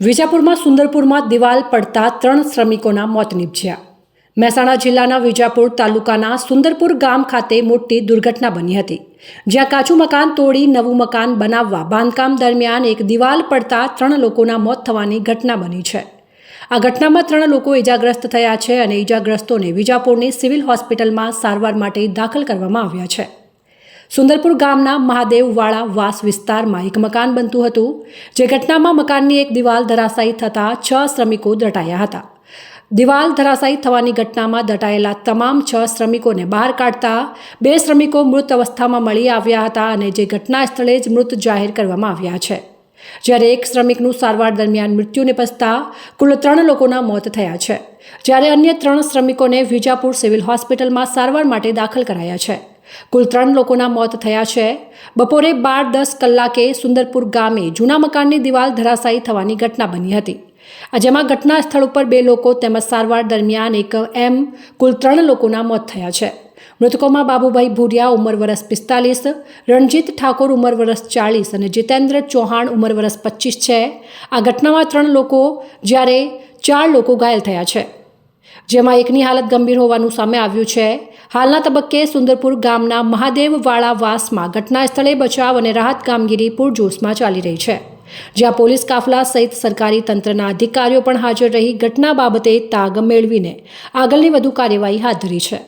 વિજાપુરમાં સુંદરપુરમાં દિવાલ પડતા ત્રણ શ્રમિકોના મોત નીપજ્યા. મહેસાણા જિલ્લાના વિજાપુર તાલુકાના સુંદરપુર ગામ ખાતે મોટી દુર્ઘટના બની હતી. જ્યાં કાચું મકાન તોડી નવું મકાન બનાવવા બાંધકામ દરમિયાન એક દિવાલ પડતા ત્રણ લોકોના મોત થવાની ઘટના બની છે. આ ઘટનામાં ત્રણ લોકો ઇજાગ્રસ્ત થયા છે અને ઇજાગ્રસ્તોને વિજાપુરની સિવિલ હોસ્પિટલમાં સારવાર માટે દાખલ કરવામાં આવ્યા છે. સુંદરપુર ગામના મહાદેવવાળા વાસ વિસ્તારમાં એક મકાન બનતું હતું, જે ઘટનામાં મકાનની એક દિવાલ ધરાશાયી થતાં છ શ્રમિકો દટાયા હતા. દિવાલ ધરાશાયી થવાની ઘટનામાં દટાયેલા તમામ છ શ્રમિકોને બહાર કાઢતા બે શ્રમિકો મૃત અવસ્થામાં મળી આવ્યા હતા અને જે ઘટના સ્થળે જ મૃત જાહેર કરવામાં આવ્યા છે. જ્યારે એક શ્રમિકનું સારવાર દરમિયાન મૃત્યુ નિપજતા કુલ ત્રણ લોકોના મોત થયા છે. જ્યારે અન્ય ત્રણ શ્રમિકોને વિજાપુર સિવિલ હોસ્પિટલમાં સારવાર માટે દાખલ કરાયા છે. કુલ ત્રણ લોકોના મોત થયા છે. બપોરે બાર દસ કલાકે સુંદરપુર ગામે જૂના મકાનની દિવાલ ધરાશાયી થવાની ઘટના બની હતી. જેમાં ઘટના સ્થળ ઉપર બે લોકો તેમજ સારવાર દરમિયાન એક એમ કુલ ત્રણ લોકોના મોત થયા છે. મૃતકોમાં બાબુભાઈ ભૂરિયા ઉંમર વરસ પિસ્તાલીસ, રણજીત ઠાકોર ઉંમર વરસ ચાળીસ અને જીતેન્દ્ર ચૌહાણ ઉંમર વરસ પચીસ છે. આ ઘટનામાં ત્રણ લોકો જ્યારે ચાર લોકો ઘાયલ થયા છે. જેમાં એકની હાલત ગંભીર હોવાનું સામે આવ્યું છે. હાલના તબક્કે સુંદરપુર ગામના મહાદેવવાળા વાસમાં ઘટના સ્થળે બચાવ અને રાહત કામગીરી પૂરજોશમાં ચાલી રહી છે. જ્યાં પોલીસ કાફલા સહિત સરકારી તંત્રના અધિકારીઓ પણ હાજર રહી ઘટના બાબતે તાગ મેળવીને આગળની વધુ કાર્યવાહી હાથ ધરી છે.